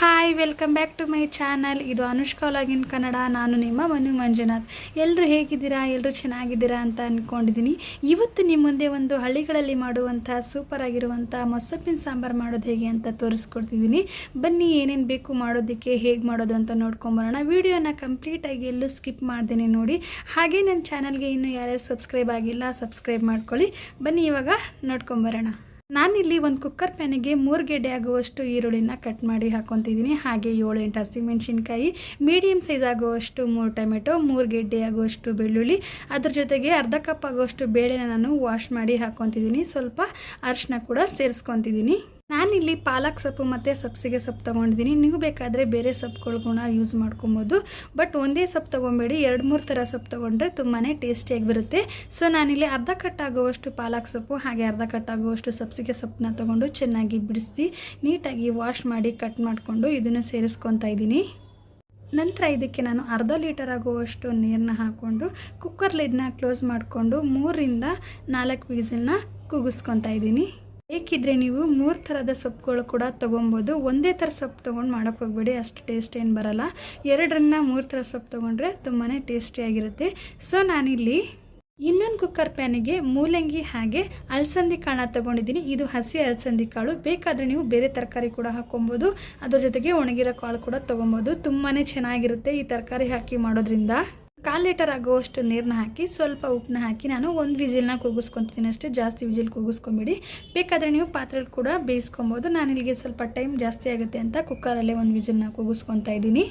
Hi welcome back to my channel ಇದು Anushka login Kannada, ನಾನು ನಿಮ್ಮ ಮನು ಮಂಜುನಾಥ್. ಎಲ್ಲರೂ ಹೇಗಿದ್ದೀರಾ? ಎಲ್ಲರೂ ಚೆನ್ನಾಗಿದ್ದೀರಾ ಅಂತ ಅಂದ್ಕೊಂಡಿದ್ದೀನಿ ಇವತ್ತು ನಿಮ್ಮ ಮುಂದೆ ಒಂದು ಹಳ್ಳಿಗಳಲ್ಲಿ ಮಾಡುವಂಥ ಸೂಪರ್ ಆಗಿರುವಂಥ ಮೊಸಪ್ಪಿನ ಸಾಂಬಾರು ಮಾಡೋದು ಹೇಗೆ ಅಂತ ತೋರಿಸ್ಕೊಡ್ತಿದ್ದೀನಿ. ಬನ್ನಿ ಏನೇನು ಬೇಕು ಮಾಡೋದಕ್ಕೆ, ಹೇಗೆ ಮಾಡೋದು ಅಂತ ನೋಡ್ಕೊಂಬರೋಣ. ವೀಡಿಯೋನ ಕಂಪ್ಲೀಟಾಗಿ ಎಲ್ಲೂ ಸ್ಕಿಪ್ ಮಾಡ್ತೀನಿ ನೋಡಿ. ಹಾಗೆ ನನ್ನ ಚಾನಲ್ಗೆ ಇನ್ನೂ ಯಾರ್ಯಾರು ಸಬ್ಸ್ಕ್ರೈಬ್ ಆಗಿಲ್ಲ ಸಬ್ಸ್ಕ್ರೈಬ್ ಮಾಡ್ಕೊಳ್ಳಿ. ಬನ್ನಿ ಇವಾಗ ನೋಡ್ಕೊಂಬರೋಣ. ನಾನಿಲ್ಲಿ ಒಂದು ಕುಕ್ಕರ್ ಪ್ಯಾನಿಗೆ ಮೂರು ಗೆಡ್ಡೆ ಆಗುವಷ್ಟು ಈರುಳ್ಳಿನ ಕಟ್ ಮಾಡಿ ಹಾಕೊತಿದ್ದೀನಿ. ಹಾಗೆ ಏಳೆಂಟು ಎಂಟು ಹಸಿಮೆಣಸಿನ್ಕಾಯಿ ಮೀಡಿಯಮ್ ಸೈಜ್ ಆಗುವಷ್ಟು ಮೂರು ಟೊಮೆಟೊ, ಮೂರು ಗೆಡ್ಡೆ ಆಗುವಷ್ಟು ಬೆಳ್ಳುಳ್ಳಿ, ಅದ್ರ ಜೊತೆಗೆ ಅರ್ಧ ಕಪ್ ಆಗುವಷ್ಟು ಬೇಳೆನ ನಾನು ವಾಶ್ ಮಾಡಿ ಹಾಕೊತಿದ್ದೀನಿ. ಸ್ವಲ್ಪ ಅರಿಶಿನ ಕೂಡ ಸೇರಿಸ್ಕೊತಿದ್ದೀನಿ. ನಾನಿಲ್ಲಿ ಪಾಲಕ್ ಸೊಪ್ಪು ಮತ್ತು ಸಬ್ಸಿಗೆ ಸೊಪ್ಪು ತೊಗೊಂಡಿದ್ದೀನಿ. ನೀವು ಬೇಕಾದರೆ ಬೇರೆ ಸೊಪ್ಪುಗಳ್ಗೂಣ ಯೂಸ್ ಮಾಡ್ಕೊಬೋದು. ಬಟ್ ಒಂದೇ ಸೊಪ್ಪು ತೊಗೊಬೇಡಿ. ಎರಡು, ಮೂರು ಥರ ಸೊಪ್ಪು ತೊಗೊಂಡ್ರೆ ತುಂಬಾ ಟೇಸ್ಟಿಯಾಗಿ ಬರುತ್ತೆ. ಸೊ ನಾನಿಲ್ಲಿ ಅರ್ಧ ಕಟ್ ಆಗುವಷ್ಟು ಪಾಲಕ್ ಸೊಪ್ಪು, ಹಾಗೆ ಅರ್ಧ ಕಟ್ ಆಗುವಷ್ಟು ಸಬ್ಸಿಗೆ ಸೊಪ್ಪನ್ನ ತೊಗೊಂಡು ಚೆನ್ನಾಗಿ ಬಿಡಿಸಿ ನೀಟಾಗಿ ವಾಶ್ ಮಾಡಿ ಕಟ್ ಮಾಡಿಕೊಂಡು ಇದನ್ನು ಸೇರಿಸ್ಕೊತಾ ಇದ್ದೀನಿ. ನಂತರ ಇದಕ್ಕೆ ನಾನು ಅರ್ಧ ಲೀಟರ್ ಆಗುವಷ್ಟು ನೀರನ್ನ ಹಾಕ್ಕೊಂಡು ಕುಕ್ಕರ್ ಲಿಡ್ನ ಕ್ಲೋಸ್ ಮಾಡಿಕೊಂಡು ಮೂರರಿಂದ ನಾಲ್ಕು ವೀಸಲ್ನ ಕೂಗಿಸ್ಕೊತಾ ಇದ್ದೀನಿ. ಬೇಕಿದ್ರೆ ನೀವು ಮೂರು ಥರದ ಸೊಪ್ಪುಗಳು ಕೂಡ ತೊಗೊಬೋದು. ಒಂದೇ ಥರ ಸೊಪ್ಪು ತೊಗೊಂಡು ಮಾಡೋಕ್ಕೆ ಹೋಗ್ಬೇಡಿ, ಅಷ್ಟು ಟೇಸ್ಟ್ ಏನು ಬರಲ್ಲ. ಎರಡರನ್ನ ಮೂರು ಥರ ಸೊಪ್ಪು ತೊಗೊಂಡ್ರೆ ತುಂಬಾ ಟೇಸ್ಟಿಯಾಗಿರುತ್ತೆ ಸೊ ನಾನಿಲ್ಲಿ ಇನ್ನೊಂದು ಕುಕ್ಕರ್ ಪ್ಯಾನಿಗೆ ಮೂಲಂಗಿ ಹಾಗೆ ಅಲಸಂದಿ ಕಾಳನ್ನ ತೊಗೊಂಡಿದ್ದೀನಿ. ಇದು ಹಸಿ ಅಲಸಂದಿ ಕಾಳು. ಬೇಕಾದರೆ ನೀವು ಬೇರೆ ತರಕಾರಿ ಕೂಡ ಹಾಕ್ಕೊಬೋದು. ಅದ್ರ ಜೊತೆಗೆ ಒಣಗಿರೋ ಕಾಳು ಕೂಡ ತೊಗೊಬೋದು. ತುಂಬಾ ಚೆನ್ನಾಗಿರುತ್ತೆ ಈ ತರಕಾರಿ ಹಾಕಿ ಮಾಡೋದ್ರಿಂದ. ಕಾಲು ಲೀಟರ್ ಆಗುವಷ್ಟು ನೀರನ್ನ ಹಾಕಿ, ಸ್ವಲ್ಪ ಉಪ್ಪನ್ನ ಹಾಕಿ ನಾನು ಒಂದು ವಿಜಿಲ್ನ ಕೂಗಿಸ್ಕೊತೀನಿ ಅಷ್ಟೇ. ಜಾಸ್ತಿ ವಿಜಿಲ್ ಕೂಗಿಸ್ಕೊಂಬಿಡಿ. ಬೇಕಾದರೆ ನೀವು ಪಾತ್ರೆಲಿ ಕೂಡ ಬೇಯಿಸ್ಕೊಬೋದು. ನಾನು ಇಲ್ಲಿಗೆ ಸ್ವಲ್ಪ ಟೈಮ್ ಜಾಸ್ತಿ ಆಗುತ್ತೆ ಅಂತ ಕುಕ್ಕರಲ್ಲೇ ಒಂದು ವಿಜಿಲ್ನ ಕೂಗಿಸ್ಕೊತಾ ಇದ್ದೀನಿ.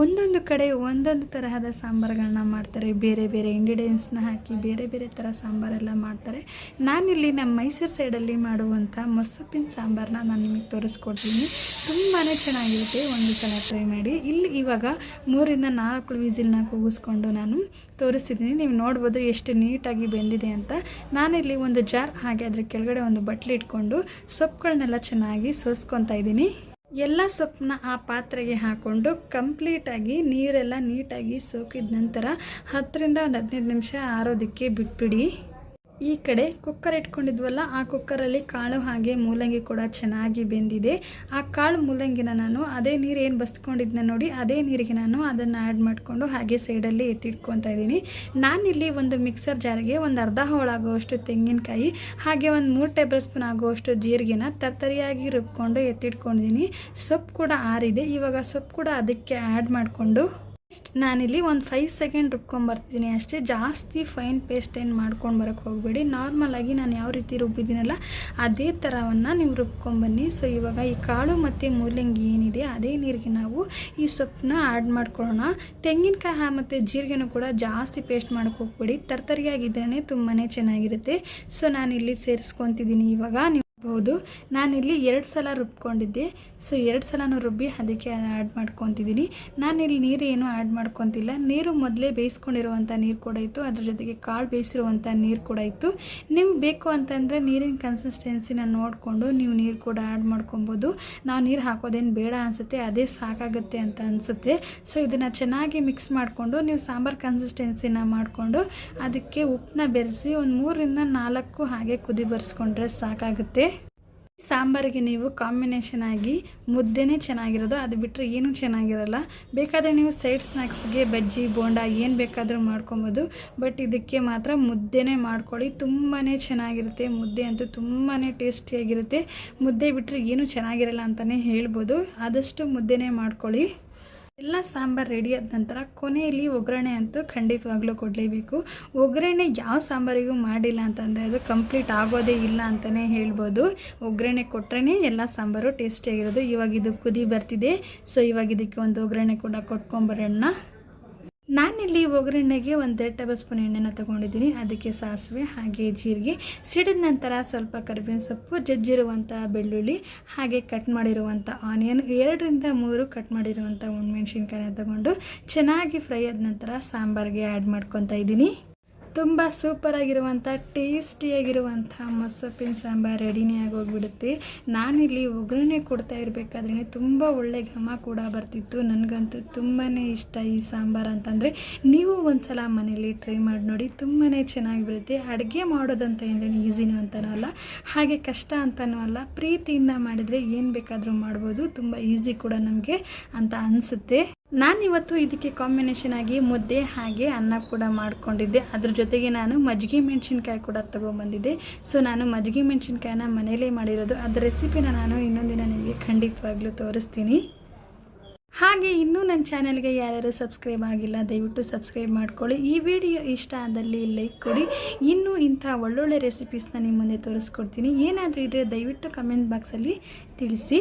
ಒಂದೊಂದು ಕಡೆ ಒಂದೊಂದು ತರಹದ ಸಾಂಬಾರುಗಳನ್ನ ಮಾಡ್ತಾರೆ. ಬೇರೆ ಬೇರೆ ಇಂಗ್ರೀಡಿಯೆಂಟ್ಸ್ನ ಹಾಕಿ ಬೇರೆ ಬೇರೆ ಥರ ಸಾಂಬಾರೆಲ್ಲ ಮಾಡ್ತಾರೆ. ನಾನಿಲ್ಲಿ ನಮ್ಮ ಮೈಸೂರು ಸೈಡಲ್ಲಿ ಮಾಡುವಂಥ ಮೊಸಪ್ಪಿನ ಸಾಂಬಾರನ್ನ ನಾನು ನಿಮಗೆ ತೋರಿಸ್ಕೊಡ್ತೀನಿ. ತುಂಬಾ ಚೆನ್ನಾಗಿರುತ್ತೆ. ಒಂದು ಸಲ ಟ್ರೈ ಮಾಡಿ. ಇಲ್ಲಿ ಇವಾಗ ಮೂರಿಂದ ನಾಲ್ಕು ವಿಸಿಲ್ನ ಕೂಗಿಸ್ಕೊಂಡು ನಾನು ತೋರಿಸ್ತಿದ್ದೀನಿ. ನೀವು ನೋಡ್ಬೋದು ಎಷ್ಟು ನೀಟಾಗಿ ಬೆಂದಿದೆ ಅಂತ. ನಾನಿಲ್ಲಿ ಒಂದು ಜಾರ್ ಹಾಗೆ ಅದ್ರ ಕೆಳಗಡೆ ಒಂದು ಬಟ್ಲಿಟ್ಕೊಂಡು ಸೊಪ್ಪುಗಳನ್ನೆಲ್ಲ ಚೆನ್ನಾಗಿ ಸೋಸ್ಕೊತಾ ಇದ್ದೀನಿ. ಎಲ್ಲ ಸೊಪ್ಪನ್ನ ಆ ಪಾತ್ರೆಗೆ ಹಾಕ್ಕೊಂಡು ಕಂಪ್ಲೀಟಾಗಿ ನೀರೆಲ್ಲ ನೀಟಾಗಿ ಸೋಕಿದ ನಂತರ ಹತ್ತರಿಂದ ಒಂದು ಹದಿನೈದು ನಿಮಿಷ ಆರೋದಕ್ಕೆ ಬಿಟ್ಬಿಡಿ. ಈ ಕಡೆ ಕುಕ್ಕರ್ ಇಟ್ಕೊಂಡಿದ್ವಲ್ಲ, ಆ ಕುಕ್ಕರಲ್ಲಿ ಕಾಳು ಹಾಗೆ ಮೂಲಂಗಿ ಕೂಡ ಚೆನ್ನಾಗಿ ಬೆಂದಿದೆ. ಆ ಕಾಳು ಮೂಲಂಗಿನ ನಾನು ಅದೇ ನೀರು ಏನು ಬಸ್ಕೊಂಡಿದ್ನ ನೋಡಿ, ಅದೇ ನೀರಿಗೆ ನಾನು ಅದನ್ನು ಆ್ಯಡ್ ಮಾಡಿಕೊಂಡು ಹಾಗೆ ಸೈಡಲ್ಲಿ ಎತ್ತಿಟ್ಕೊತಾ ಇದ್ದೀನಿ. ನಾನಿಲ್ಲಿ ಒಂದು ಮಿಕ್ಸರ್ ಜಾರಿಗೆ ಒಂದು ಅರ್ಧ ಹೋಳಾಗುವಷ್ಟು ತೆಂಗಿನಕಾಯಿ, ಹಾಗೆ ಒಂದು ಮೂರು ಟೇಬಲ್ ಸ್ಪೂನ್ ಆಗುವಷ್ಟು ಜೀರಿಗೆನ ತರ್ತರಿಯಾಗಿ ರುಬ್ಕೊಂಡು ಎತ್ತಿಟ್ಕೊಂಡಿದ್ದೀನಿ. ಸೊಪ್ಪು ಕೂಡ ಆರಿದೆ, ಇವಾಗ ಸೊಪ್ಪು ಕೂಡ ಅದಕ್ಕೆ ಆ್ಯಡ್ ಮಾಡಿಕೊಂಡು ನಾನಿಲ್ಲಿ ಒಂದು ಫೈವ್ ಸೆಕೆಂಡ್ ರುಬ್ಕೊಂಬರ್ತಿದ್ದೀನಿ ಅಷ್ಟೇ ಜಾಸ್ತಿ ಫೈನ್ ಪೇಸ್ಟ್ ಏನು ಮಾಡ್ಕೊಂಡು ಬರೋಕ್ಕೆ ಹೋಗಬೇಡಿ. ನಾರ್ಮಲಾಗಿ ನಾನು ಯಾವ ರೀತಿ ರುಬ್ಬಿದ್ದೀನಲ್ಲ, ಅದೇ ಥರವನ್ನು ನೀವು ರುಬ್ಕೊಂಬನ್ನಿ ಸೊ ಇವಾಗ ಈ ಕಾಳು ಮತ್ತು ಮೂಲಂಗಿ ಏನಿದೆ, ಅದೇ ನೀರಿಗೆ ನಾವು ಈ ಸೊಪ್ಪನ್ನ ಆ್ಯಡ್ ಮಾಡ್ಕೊಳ್ಳೋಣ. ತೆಂಗಿನಕಾಯಿ ಮತ್ತು ಜೀರಿಗೆನೂ ಕೂಡ ಜಾಸ್ತಿ ಪೇಸ್ಟ್ ಮಾಡೋಕ್ಕೆ ಹೋಗ್ಬೇಡಿ. ತರ್ತರಿಯಾಗಿದ್ರೇ ತುಂಬಾ ಚೆನ್ನಾಗಿರುತ್ತೆ. ಸೊ ನಾನಿಲ್ಲಿ ಸೇರಿಸ್ಕೊತಿದ್ದೀನಿ ಇವಾಗ ಬಹುದು. ನಾನಿಲ್ಲಿ ಎರಡು ಸಲ ರುಬ್ಕೊಂಡಿದ್ದೆ. ಸೊ ಎರಡು ಸಲನೂ ರುಬ್ಬಿ ಅದಕ್ಕೆ ಆ್ಯಡ್ ಮಾಡ್ಕೊತಿದ್ದೀನಿ ನಾನಿಲ್ಲಿ ನೀರು ಏನೂ ಆ್ಯಡ್ ಮಾಡ್ಕೊತಿಲ್ಲ. ನೀರು ಮೊದಲೇ ಬೇಯಿಸ್ಕೊಂಡಿರುವಂಥ ನೀರು ಕೂಡ ಇತ್ತು. ಅದ್ರ ಜೊತೆಗೆ ಕಾಳು ಬೇಯಿಸಿರುವಂಥ ನೀರು ಕೂಡ ಇತ್ತು. ನಿಮ್ಗೆ ಬೇಕು ಅಂತಂದರೆ ನೀರಿನ ಕನ್ಸಿಸ್ಟೆನ್ಸಿನ ನೋಡಿಕೊಂಡು ನೀವು ನೀರು ಕೂಡ ಆ್ಯಡ್ ಮಾಡ್ಕೊಬೋದು ನಾವು ನೀರು ಹಾಕೋದೇನು ಬೇಡ ಅನಿಸುತ್ತೆ. ಅದೇ ಸಾಕಾಗುತ್ತೆ ಅಂತ ಅನಿಸುತ್ತೆ. ಸೊ ಇದನ್ನು ಚೆನ್ನಾಗಿ ಮಿಕ್ಸ್ ಮಾಡಿಕೊಂಡು ನೀವು ಸಾಂಬಾರು ಕನ್ಸಿಸ್ಟೆನ್ಸಿನ ಮಾಡಿಕೊಂಡು ಅದಕ್ಕೆ ಉಪ್ಪನ್ನ ಬೆರೆಸಿ ಒಂದು ಮೂರರಿಂದ ನಾಲ್ಕು ಹಾಗೆ ಕುದಿ ಬರೆಸ್ಕೊಂಡ್ರೆ ಸಾಕಾಗುತ್ತೆ. ಸಾಂಬಾರಿಗೆ ನೀವು ಕಾಂಬಿನೇಷನ್ ಆಗಿ ಮುದ್ದೆನೇ ಚೆನ್ನಾಗಿರೋದು, ಅದು ಬಿಟ್ಟರೆ ಏನೂ ಚೆನ್ನಾಗಿರಲ್ಲ. ಬೇಕಾದರೆ ನೀವು ಸೈಡ್ ಸ್ನ್ಯಾಕ್ಸ್ಗೆ ಬಜ್ಜಿ, ಬೋಂಡ ಏನು ಬೇಕಾದರೂ ಮಾಡ್ಕೊಬೋದು ಬಟ್ ಇದಕ್ಕೆ ಮಾತ್ರ ಮುದ್ದೆನೇ ಮಾಡ್ಕೊಳ್ಳಿ. ತುಂಬಾ ಚೆನ್ನಾಗಿರುತ್ತೆ, ಮುದ್ದೆ ಅಂತೂ ತುಂಬಾ ಟೇಸ್ಟಿಯಾಗಿರುತ್ತೆ ಮುದ್ದೆ ಬಿಟ್ಟರೆ ಏನೂ ಚೆನ್ನಾಗಿರಲ್ಲ ಅಂತಲೇ ಹೇಳ್ಬೋದು. ಆದಷ್ಟು ಮುದ್ದೆನೇ ಮಾಡ್ಕೊಳ್ಳಿ. ಎಲ್ಲ ಸಾಂಬಾರು ರೆಡಿ ಆದ ನಂತರ ಕೊನೆಯಲ್ಲಿ ಒಗ್ಗರಣೆ ಅಂತೂ ಖಂಡಿತವಾಗ್ಲೂ ಕೊಡಲೇಬೇಕು. ಒಗ್ಗರಣೆ ಯಾವ ಸಾಂಬಾರಿಗೂ ಮಾಡಿಲ್ಲ ಅಂತಂದರೆ ಅದು ಕಂಪ್ಲೀಟ್ ಆಗೋದೇ ಇಲ್ಲ ಅಂತಲೇ ಹೇಳ್ಬೋದು. ಒಗ್ಗರಣೆ ಕೊಟ್ರೇ ಎಲ್ಲ ಸಾಂಬಾರು ಟೇಸ್ಟಿಯಾಗಿರೋದು ಇವಾಗ ಇದು ಕುದಿ ಬರ್ತಿದೆ. ಸೊ ಇವಾಗ ಇದಕ್ಕೆ ಒಂದು ಒಗ್ಗರಣೆ ಕೂಡ ಕೊಟ್ಕೊಂಬರೋಣ. ನಾನಿಲ್ಲಿ ಒಗ್ಗರಣೆಗೆ ಒಂದು ಟೇಬಲ್ ಸ್ಪೂನ್ ಎಣ್ಣೆನ ತೊಗೊಂಡಿದ್ದೀನಿ. ಅದಕ್ಕೆ ಸಾಸಿವೆ, ಹಾಗೆ ಜೀರಿಗೆ, ಸಿಡಿದ ನಂತರ ಸ್ವಲ್ಪ ಕರಿಬೇವಿನ ಸೊಪ್ಪು ಜಜ್ಜಿರುವಂಥ ಬೆಳ್ಳುಳ್ಳಿ, ಹಾಗೆ ಕಟ್ ಮಾಡಿರುವಂಥ ಆನಿಯನ್ ಎರಡರಿಂದ ಮೂರು ಕಟ್ ಮಾಡಿರುವಂಥ ಒಣಮೆಣ್ಸಿನ್ಕಾಯಿನ ತಗೊಂಡು ಚೆನ್ನಾಗಿ ಫ್ರೈ ಆದ ನಂತರ ಸಾಂಬಾರಿಗೆ ಆ್ಯಡ್ ಮಾಡ್ಕೊತಾ ಇದ್ದೀನಿ. ತುಂಬ ಸೂಪರಾಗಿರುವಂಥ ಟೇಸ್ಟಿಯಾಗಿರುವಂಥ ಮೊಸಪ್ಪಿನ ಸಾಂಬಾರು ರೆಡಿನೇ ಆಗೋಗ್ಬಿಡುತ್ತೆ. ನಾನಿಲ್ಲಿ ಒಗ್ಗರಣೆ ಕೊಡ್ತಾ ಇರಬೇಕಾದ್ರೆ ತುಂಬ ಒಳ್ಳೆ ಘಮ ಕೂಡ ಬರ್ತಿತ್ತು. ನನಗಂತೂ ತುಂಬಾ ಇಷ್ಟ ಈ ಸಾಂಬಾರು ಅಂತಂದರೆ. ನೀವು ಒಂದ್ಸಲ ಮನೇಲಿ ಟ್ರೈ ಮಾಡಿ ನೋಡಿ ತುಂಬಾ ಚೆನ್ನಾಗಿ ಬರುತ್ತೆ ಅಡುಗೆ ಮಾಡೋದಂತ ಅಂದರೆ ಈಸಿನೂ ಅಂತನೂ ಅಲ್ಲ, ಹಾಗೆ ಕಷ್ಟ ಅಂತನೂ ಅಲ್ಲ, ಪ್ರೀತಿಯಿಂದ ಮಾಡಿದರೆ ಏನು ಬೇಕಾದರೂ ಮಾಡ್ಬೋದು. ತುಂಬ ಈಸಿ ಕೂಡ ನಮಗೆ ಅಂತ ಅನಿಸುತ್ತೆ. ನಾನಿವತ್ತು ಇದಕ್ಕೆ ಕಾಂಬಿನೇಷನ್ ಆಗಿ ಮುದ್ದೆ ಹಾಗೆ ಅನ್ನ ಕೂಡ ಮಾಡ್ಕೊಂಡಿದ್ದೆ. ಅದ್ರ ಜೊತೆಗೆ ನಾನು ಮಜ್ಜಿಗೆ ಮೆಣಸಿನ್ಕಾಯಿ ಕೂಡ ತೊಗೊಂಬಂದಿದ್ದೆ. ಸೊ ನಾನು ಮಜ್ಜಿಗೆ ಮೆಣಸಿನ್ಕಾಯಿನ ಮನೆಯಲ್ಲೇ ಮಾಡಿರೋದು. ಅದ್ರ ರೆಸಿಪಿನ ನಾನು ಇನ್ನೊಂದಿನ ನಿಮಗೆ ಖಂಡಿತವಾಗ್ಲೂ ತೋರಿಸ್ತೀನಿ. ಹಾಗೆ ಇನ್ನೂ ನನ್ನ ಚಾನೆಲ್ಗೆ ಯಾರ್ಯಾರು ಸಬ್ಸ್ಕ್ರೈಬ್ ಆಗಿಲ್ಲ, ದಯವಿಟ್ಟು ಸಬ್ಸ್ಕ್ರೈಬ್ ಮಾಡ್ಕೊಳ್ಳಿ. ಈ ವಿಡಿಯೋ ಇಷ್ಟ ಆದಲ್ಲಿ ಲೈಕ್ ಕೊಡಿ. ಇನ್ನೂ ಇಂಥ ಒಳ್ಳೊಳ್ಳೆ ರೆಸಿಪೀಸ್ನ ನಿಮ್ಮ ಮುಂದೆ ತೋರಿಸ್ಕೊಡ್ತೀನಿ. ಏನಾದರೂ ಇದ್ದರೆ ದಯವಿಟ್ಟು ಕಮೆಂಟ್ ಬಾಕ್ಸಲ್ಲಿ ತಿಳಿಸಿ.